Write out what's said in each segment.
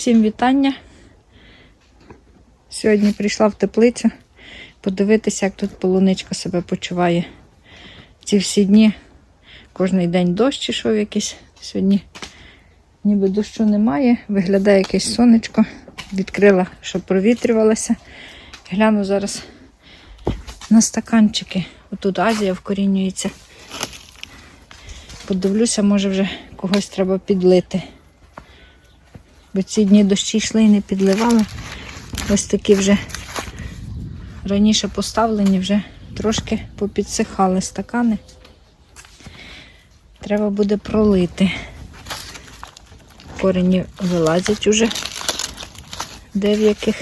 Всім вітання. Сьогодні прийшла в теплицю подивитися, як тут полуничка себе почуває. Ці всі дні, кожний день дощ ішов якийсь. Сьогодні ніби дощу немає, виглядає якесь сонечко. Відкрила, щоб провітрювалося. Гляну зараз на стаканчики. Отут Азія вкорінюється. Подивлюся, може вже когось треба підлити. Бо ці дні дощі йшли і не підливали. Ось такі вже раніше поставлені, вже трошки попідсихали стакани. Треба буде пролити. Корені вилазять уже де в яких.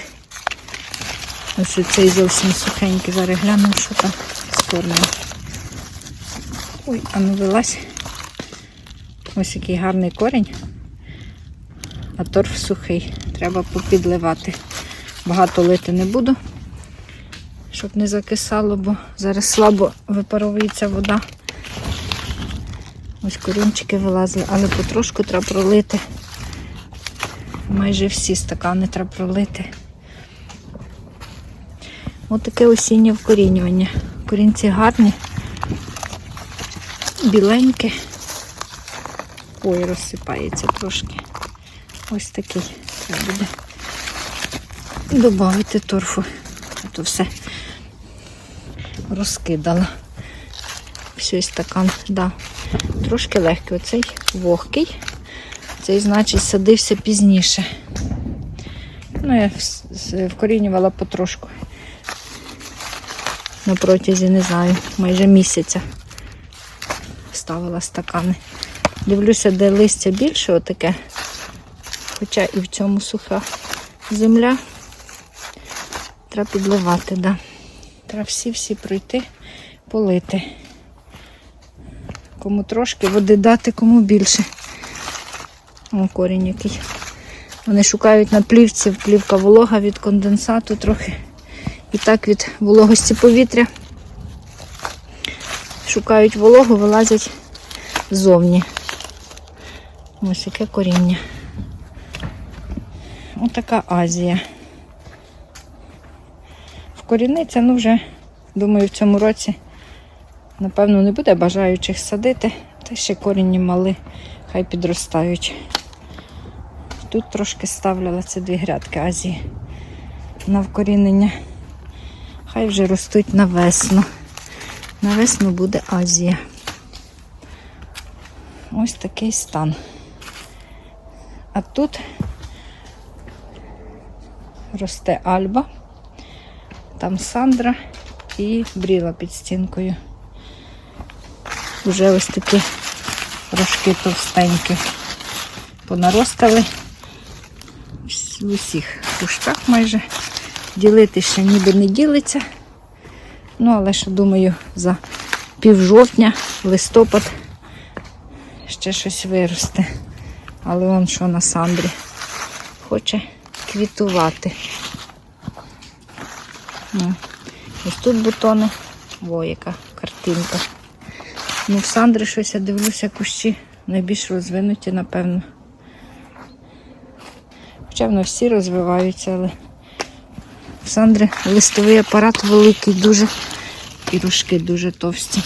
Ось цей зовсім сухенький. Зараз глянемо, що там з корнем. Ой, а ну вилазь. Ось який гарний корінь, а торф сухий. Треба попідливати. Багато лити не буду, щоб не закисало, бо зараз слабо випаровується вода. Ось корінчики вилазили, але потрошку треба пролити. Майже всі стакани треба пролити. Ось таке осіннє вкорінювання. Корінці гарні, біленькі. Ой, розсипається трошки. Ось такий треба буде додати торфу. А то все розкидала. Все стакан, да. Трошки легкий. Оцей вогкий. Цей, значить, садився пізніше. Ну, я вкорінювала потрошку. На протязі, не знаю, майже місяця ставила стакани. Дивлюся, де листя більше отаке. Хоча і в цьому суха земля. Треба підливати, да. Треба всі-всі пройти, полити. Кому трошки води дати, кому більше. О, корінь який. Вони шукають на плівці, плівка волога від конденсату трохи. І так від вологості повітря. Шукають вологу, вилазять ззовні. Ось яке коріння. Ось така Азія. Вкоріниться, ну вже, думаю, в цьому році, напевно, не буде бажаючих садити, та ще корінні мали, хай підростають. Тут трошки ставляла ці дві грядки Азії на вкорінення. Хай вже ростуть на весну. На весну буде Азія. Ось такий стан. А тут росте Альба, там Сандра і бріла під стінкою. Уже ось такі рожки товстенькі понаростали в усіх кущах майже. Ділити ще ніби не ділиться. Ну, але ще думаю, за півжовтня, листопад ще щось виросте. Але он що на Сандрі хоче квітувати. Ось тут бутони. Во, яка картинка. Ну, в Сандрі щось я дивлюся, кущі найбільш розвинуті, напевно. Хоча воно всі розвиваються, але в Сандри листовий апарат великий, дуже і рожки дуже товсті.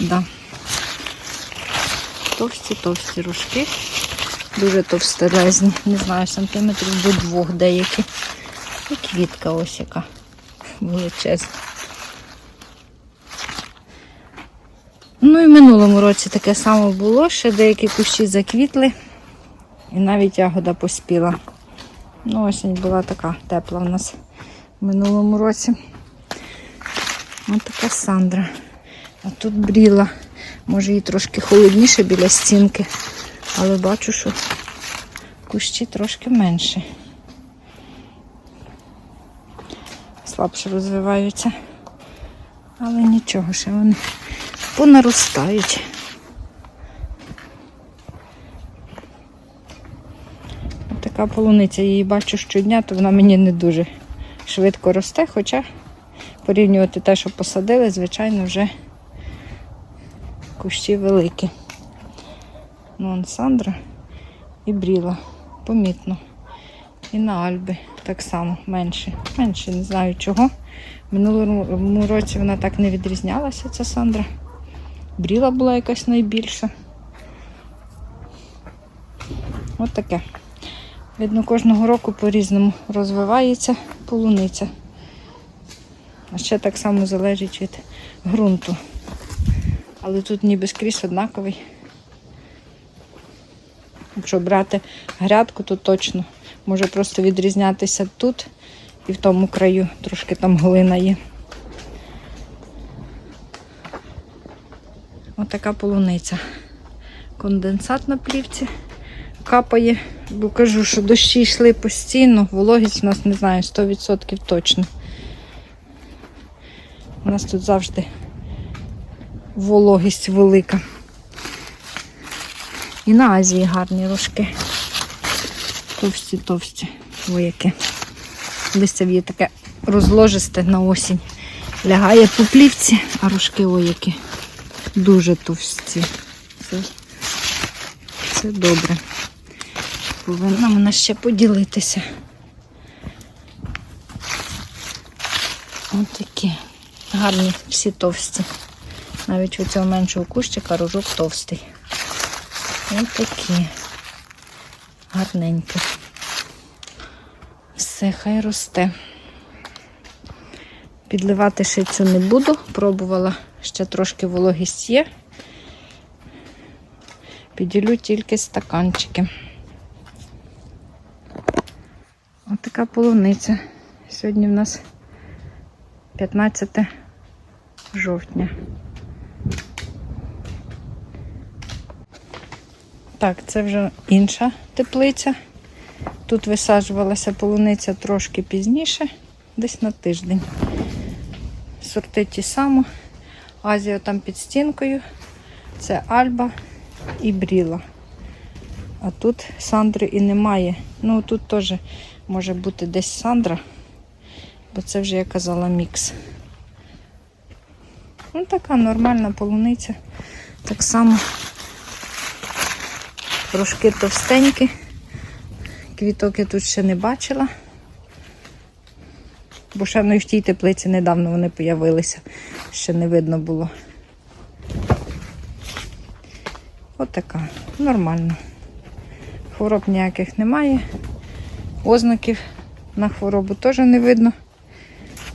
Да. Товсті, товсті рожки. Дуже товстелезні. Не знаю, сантиметрів до двох деякі. І квітка ось яка величезна. Ну і в минулому році таке саме було, ще деякі кущі заквітли. І навіть ягода поспіла. Ну, осінь була така тепла в нас в минулому році. Ось така Сандра. А тут бріла. Може їй трошки холодніше біля стінки, але бачу, що кущі трошки менше. Слабше розвиваються. Але нічого, ще вони понаростають. Така полуниця, її бачу щодня, то вона мені не дуже швидко росте, хоча порівнювати те, що посадили, звичайно, вже кущі великі. Ну, Сандра і бріла. помітно. І на Альби так само менше. Менше, не знаю чого. Минулому році вона так не відрізнялася, ця Сандра. Бріла була якась найбільша. От таке. Видно, кожного року по-різному розвивається полуниця. А ще так само залежить від ґрунту. Але тут ніби скрізь однаковий. Якщо брати грядку, то точно може просто відрізнятися тут і в тому краю. Трошки там глина є. Отака полуниця. Конденсат на плівці капає, бо кажу, що дощі йшли постійно, вологість у нас не знаю, 100% точно. У нас тут завжди вологість велика. І на Азії гарні рожки. Товсті, товсті вояки. Листя є таке розложисте на осінь. Лягає по плівці, а рожки вояки дуже товсті. Це, це добре. Повинна вона ще поділитися. Ось такі гарні, всі товсті. Навіть у цього меншого кущика рожок товстий. Ось такі. Гарненькі. Все, хай росте. Підливати ще цю не буду. Пробувала, ще трошки вологість є. Піділю тільки стаканчики. Ось така полуниця. Сьогодні в нас 15 жовтня. Так, це вже інша теплиця. Тут висаджувалася полуниця трошки пізніше, десь на тиждень. Сорти ті самі. Азія там під стінкою. Це Альба і Бріла. А тут Сандри і немає. Ну тут теж може бути десь Сандра, бо це вже я казала мікс. Ну, така нормальна полуниця. Так само трошки товстенькі. Квіток я тут ще не бачила. Бо ще ну, і в тій теплиці недавно вони появилися. Ще не видно було. Отака, нормально. Хвороб ніяких немає. Ознаків на хворобу теж не видно.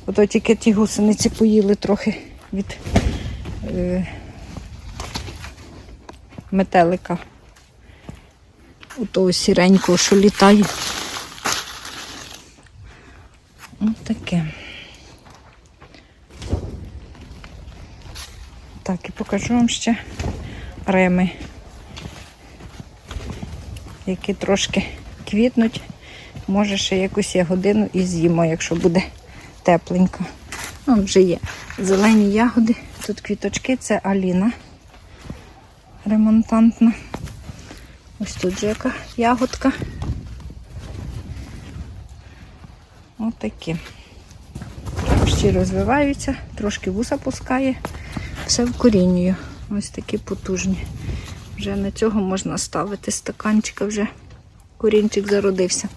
Ото тільки ті гусениці поїли трохи від е, метелика. У того сіренького, що літає. Ось таке. Так, і покажу вам ще реми, які трошки квітнуть. Може ще якусь ягодину і з'їмо, якщо буде тепленько. Ну, вже є зелені ягоди. Тут квіточки, це Аліна ремонтантна. Ось тут же яка ягодка. Ось такі. Ще розвиваються, трошки вуса пускає, все вкорінюю. Ось такі потужні. Вже на цього можна ставити стаканчика, вже корінчик зародився.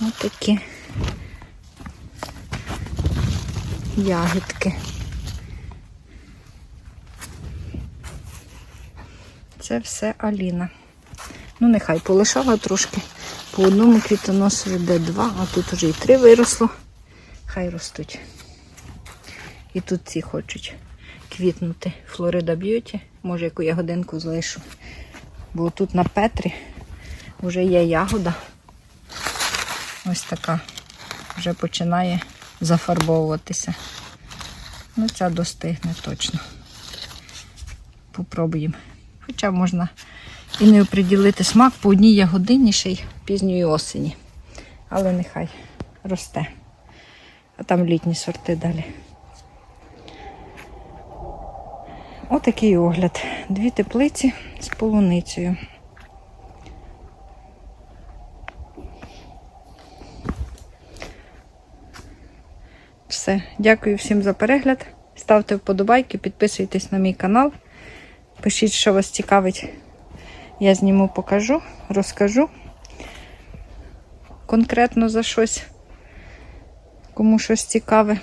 Ось такі ягідки. Це все Аліна. Ну, нехай полишала трошки. По одному квітоносові де два, а тут вже і три виросло. Хай ростуть. І тут ці хочуть квітнути. Флорида б'юті. Може, яку ягодинку залишу. Бо тут на Петрі вже є ягода. Ось така. Вже починає зафарбовуватися. Ну, ця достигне точно. Попробуємо. Хоча можна і не оприділити смак по одній ягодині ще й пізньої осені. Але нехай росте. А там літні сорти далі. Отакий огляд. Дві теплиці з полуницею. Все. Дякую всім за перегляд. Ставте вподобайки, підписуйтесь на мій канал. Пишіть, що вас цікавить Я зніму, покажу, розкажу конкретно за щось, кому щось цікаве.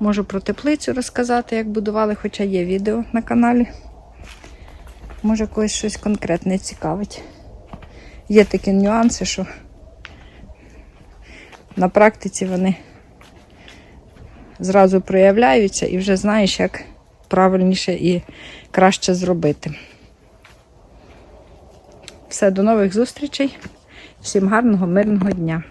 Можу про теплицю розказати, як будували, хоча є відео на каналі. Може когось щось конкретне цікавить. Є такі нюанси, що на практиці вони зразу проявляються і вже знаєш, як правильніше і краще зробити. Все, до нових зустрічей. Всім гарного, мирного дня!